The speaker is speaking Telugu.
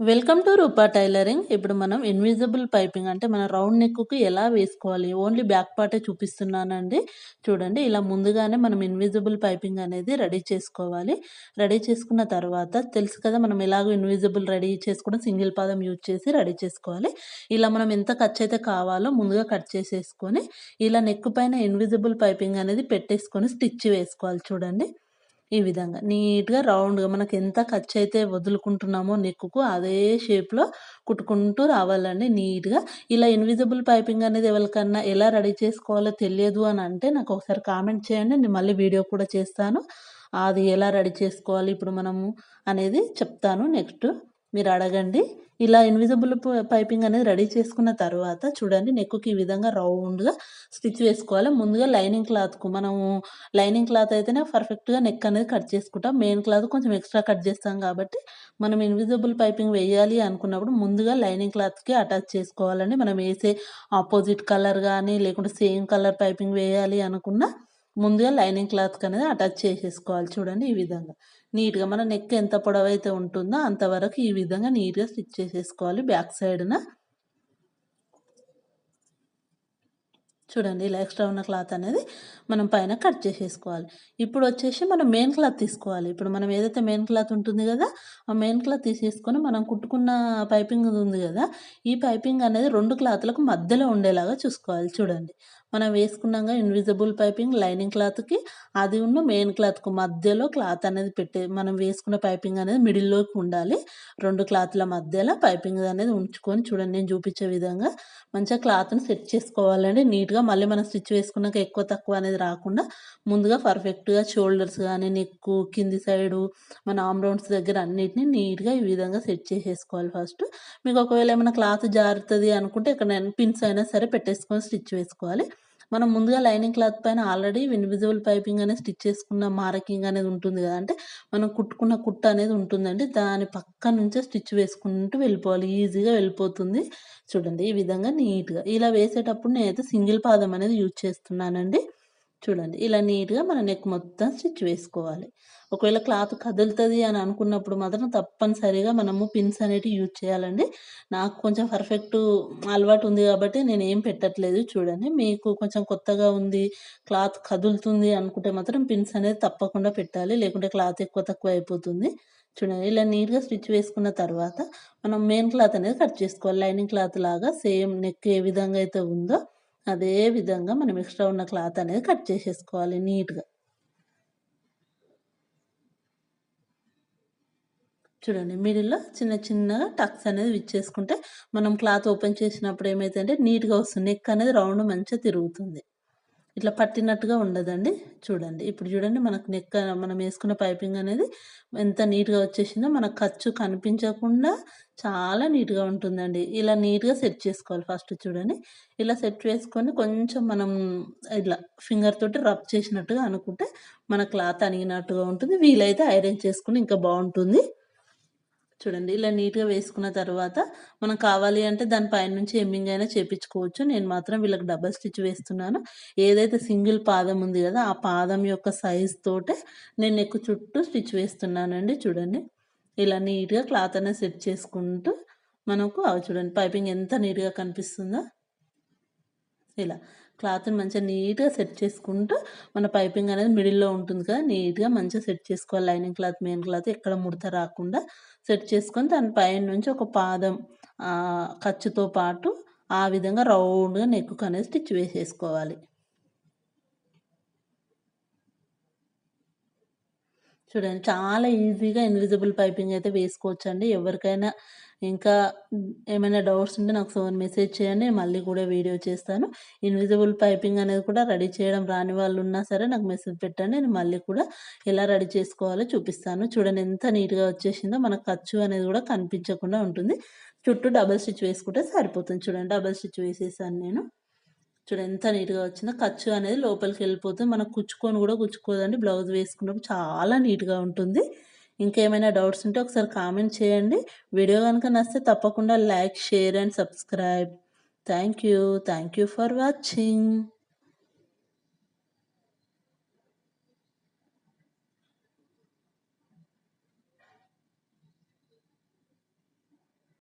వెల్కమ్ టు రూపా టైలరింగ్ ఇప్పుడు మనం ఇన్విజిబుల్ పైపింగ్ అంటే మన రౌండ్ నెక్కు ఎలా వేసుకోవాలి? ఓన్లీ బ్యాక్ పార్టే చూపిస్తున్నానండి. చూడండి ఇలా ముందుగానే మనం ఇన్విజిబుల్ పైపింగ్ అనేది రెడీ చేసుకోవాలి. రెడీ చేసుకున్న తర్వాత తెలుసు కదా మనం ఎలాగో ఇన్విజిబుల్ రెడీ చేసుకోవడం సింగిల్ పాదం యూజ్ చేసి రెడీ చేసుకోవాలి. ఇలా మనం ఎంత ఖర్చు అయితే కావాలో ముందుగా కట్ చేసేసుకొని ఇలా నెక్ పైన ఇన్విజిబుల్ పైపింగ్ అనేది పెట్టేసుకొని స్టిచ్ వేసుకోవాలి చూడండి. ఈ విధంగా. నీట్గా రౌండ్గా మనకు ఎంత ఖర్చు అయితే వదులుకుంటున్నామో నెక్కుకు అదే షేప్లో కుట్టుకుంటూ రావాలండి నీట్గా. ఇలా ఇన్విజిబుల్ పైపింగ్ అనేది ఎవరికన్నా ఎలా రెడీ చేసుకోవాలో తెలియదు అని అంటే నాకు ఒకసారి కామెంట్ చేయండి. నేను మళ్ళీ వీడియో కూడా చేస్తాను. అది ఎలా రెడీ చేసుకోవాలి ఇప్పుడు మనము అనేది చెప్తాను. నెక్స్ట్ మీరు అడగండి ఇలా ఇన్విజిబుల్ పైపింగ్ అనేది రెడీ చేసుకున్న తర్వాత చూడండి నెక్కుకి ఈ విధంగా రౌండ్గా స్టిచ్ వేసుకోవాలి. ముందుగా లైనింగ్ క్లాత్కు మనము లైనింగ్ క్లాత్ అయితేనే పర్ఫెక్ట్గా నెక్ అనేది కట్ చేసుకుంటాం. మెయిన్ క్లాత్ కొంచెం ఎక్స్ట్రా కట్ చేస్తాం కాబట్టి మనం ఇన్విజిబుల్ పైపింగ్ వేయాలి అనుకున్నప్పుడు ముందుగా లైనింగ్ క్లాత్కి అటాచ్ చేసుకోవాలండి. మనం వేసే ఆపోజిట్ కలర్ కానీ లేకుంటే సేమ్ కలర్ పైపింగ్ వేయాలి అనుకున్నా ముందుగా లైనింగ్ క్లాత్కి అనేది అటాచ్ చేసేసుకోవాలి చూడండి ఈ విధంగా. నీట్గా మన నెక్ ఎంత పొడవైతే ఉంటుందో అంతవరకు ఈ విధంగా నీట్గా స్టిచ్ చేసేసుకోవాలి బ్యాక్ సైడ్న. చూడండి ఇలా ఎక్స్ట్రా ఉన్న క్లాత్ అనేది మనం పైన కట్ చేసేసుకోవాలి. ఇప్పుడు వచ్చేసి మనం మెయిన్ క్లాత్ తీసుకోవాలి. ఇప్పుడు మనం ఏదైతే మెయిన్ క్లాత్ ఉంటుంది కదా ఆ మెయిన్ క్లాత్ తీసేసుకొని మనం కుట్టుకున్న పైపింగ్ ఉంది కదా ఈ పైపింగ్ అనేది రెండు క్లాత్లకు మధ్యలో ఉండేలాగా చూసుకోవాలి చూడండి. మనం వేసుకున్నాక ఇన్విజిబుల్ పైపింగ్ లైనింగ్ క్లాత్కి అది ఉన్న మెయిన్ క్లాత్కు మధ్యలో క్లాత్ అనేది పెట్టే మనం వేసుకున్న పైపింగ్ అనేది మిడిల్లోకి ఉండాలి. రెండు క్లాత్ల మధ్యలో పైపింగ్ అనేది ఉంచుకొని చూడండి నేను చూపించే విధంగా మంచిగా క్లాత్ని సెట్ చేసుకోవాలండి నీట్గా మళ్ళీ మనం స్టిచ్ వేసుకున్నాక ఎక్కువ తక్కువ అనేది రాకుండా ముందుగా పర్ఫెక్ట్గా షోల్డర్స్ కానీ నెక్ కింది సైడు మన ఆమ్ రౌండ్స్ దగ్గర అన్నిటిని నీట్గా ఈ విధంగా సెట్ చేసేసుకోవాలి ఫస్ట్. మీకు ఒకవేళ ఏమైనా క్లాత్ జారుతుంది అనుకుంటే ఇక్కడ నేను పిన్స్ అయినా సరే పెట్టేసుకొని స్టిచ్ వేసుకోవాలి. మనం ముందుగా లైనింగ్ క్లాత్ పైన ఆల్రెడీ ఇన్విజిబుల్ పైపింగ్ అనేది స్టిచ్ చేసుకున్న మార్కింగ్ అనేది ఉంటుంది కదా. అంటే మనం కుట్టుకున్న కుట్ట అనేది ఉంటుందండి. దాని పక్క నుంచే స్టిచ్ వేసుకుంటూ వెళ్ళిపోవాలి. ఈజీగా వెళ్ళిపోతుంది. చూడండి ఈ విధంగా నీట్గా. ఇలా వేసేటప్పుడు నేనైతే సింగిల్ పాదం అనేది యూజ్ చేస్తున్నానండి. చూడండి. ఇలా నీట్గా మన నెక్ మొత్తం స్టిచ్ వేసుకోవాలి. ఒకవేళ క్లాత్ కదులుతుంది అని అనుకున్నప్పుడు మాత్రం తప్పనిసరిగా మనము పిన్స్ అనేటివి యూజ్ చేయాలండి. నాకు కొంచెం పర్ఫెక్ట్ అలవాటు ఉంది కాబట్టి నేను ఏం పెట్టట్లేదు చూడండి. మీకు కొంచెం కొత్తగా ఉంది క్లాత్ కదులుతుంది అనుకుంటే మాత్రం పిన్స్ అనేది తప్పకుండా పెట్టాలి. లేకుంటే క్లాత్ ఎక్కువ తక్కువ అయిపోతుంది. చూడండి. ఇలా నీట్గా స్టిచ్ వేసుకున్న తర్వాత మనం మెయిన్ క్లాత్ అనేది కట్ చేసుకోవాలి. లైనింగ్ క్లాత్ లాగా సేమ్ నెక్ ఏ విధంగా అయితే ఉందో అదే విధంగా మనం ఎక్స్ట్రా ఉన్న క్లాత్ అనేది కట్ చేసేసుకోవాలి నీట్గా. చూడండి మిడిల్లో చిన్న చిన్నగా టక్స్ అనేది విచ్చేసుకుంటే మనం క్లాత్ ఓపెన్ చేసినప్పుడు ఏమైతే అంటే నీట్గా వస్తుంది నెక్ అనేది రౌండ్ మంచిగా తిరుగుతుంది. ఇట్లా పట్టినట్టుగా ఉండదండి. చూడండి. ఇప్పుడు చూడండి మనకు నెక్ మనం వేసుకున్న పైపింగ్ అనేది ఎంత నీట్గా వచ్చేసిందో మనకు ఖర్చు కనిపించకుండా చాలా నీట్గా ఉంటుందండి. ఇలా నీట్గా సెట్ చేసుకోవాలి ఫస్ట్ చూడండి. ఇలా సెట్ చేసుకొని కొంచెం మనం ఇట్లా ఫింగర్ తోటి రబ్ చేసినట్టుగా అనుకుంటే మన క్లాత్ అణిగినట్టుగా ఉంటుంది. వీలైతే ఐరన్ చేసుకుని ఇంకా బాగుంటుంది. చూడండి ఇలా నీట్గా వేసుకున్న తర్వాత మనం కావాలి అంటే దాని పైన నుంచి ఎమ్మింగ్ అయినా చేపించుకోవచ్చు. నేను మాత్రం వీళ్ళకి డబల్ స్టిచ్ వేస్తున్నాను. ఏదైతే సింగిల్ పాదం ఉంది కదా ఆ పాదం యొక్క సైజ్ తోటే నేను నెక్ చుట్టూ స్టిచ్ వేస్తున్నానండి. చూడండి ఇలా నీట్గా క్లాత్ అనేది సెట్ చేసుకుంటూ మనకు అవి చూడండి పైపింగ్ ఎంత నీట్గా కనిపిస్తుందో. ఇలా క్లాత్ని మంచిగా నీట్గా సెట్ చేసుకుంటూ మన పైపింగ్ అనేది మిడిల్లో ఉంటుంది కదా నీట్గా మంచిగా సెట్ చేసుకోవాలి. లైనింగ్ క్లాత్ మెయిన్ క్లాత్ ఎక్కడ ముడత రాకుండా సెట్ చేసుకొని దాని పైన నుంచి ఒక పాదం ఖర్చుతో పాటు ఆ విధంగా రౌండ్గా నెక్కు అనేది స్టిచ్ వేసేసుకోవాలి. చూడండి చాలా ఈజీగా ఇన్విజిబుల్ పైపింగ్ అయితే వేసుకోవచ్చండి. ఎవరికైనా ఇంకా ఏమైనా డౌట్స్ ఉంటే నాకు ఫోన్ మెసేజ్ చేయండి మళ్ళీ కూడా వీడియో చేస్తాను. ఇన్విజిబుల్ పైపింగ్ అనేది కూడా రెడీ చేయడం రాని వాళ్ళు ఉన్నా సరే నాకు మెసేజ్ పెట్టండి నేను మళ్ళీ కూడా ఎలా రెడీ చేసుకోవాలో చూపిస్తాను. చూడండి ఎంత నీట్గా వచ్చేసిందో మనకు ఖర్చు అనేది కూడా కనిపించకుండా ఉంటుంది. చుట్టూ డబల్ స్టిచ్ వేసుకుంటే సరిపోతుంది. చూడండి డబల్ స్టిచ్ వేసేసాను నేను. చూడండి ఎంత నీట్గా వచ్చిందో ఖర్చు అనేది లోపలికి వెళ్ళిపోతుంది. మనకు కుచ్చుకొని కూడా కుచ్చుకోదండి. బ్లౌజ్ వేసుకున్నప్పుడు చాలా నీట్గా ఉంటుంది. ఇంకేమైనా డౌట్స్ ఉంటే ఒకసారి కామెంట్ చేయండి. వీడియో కనుక నచ్చితే తప్పకుండా like share and subscribe. Thank you thank you for watching.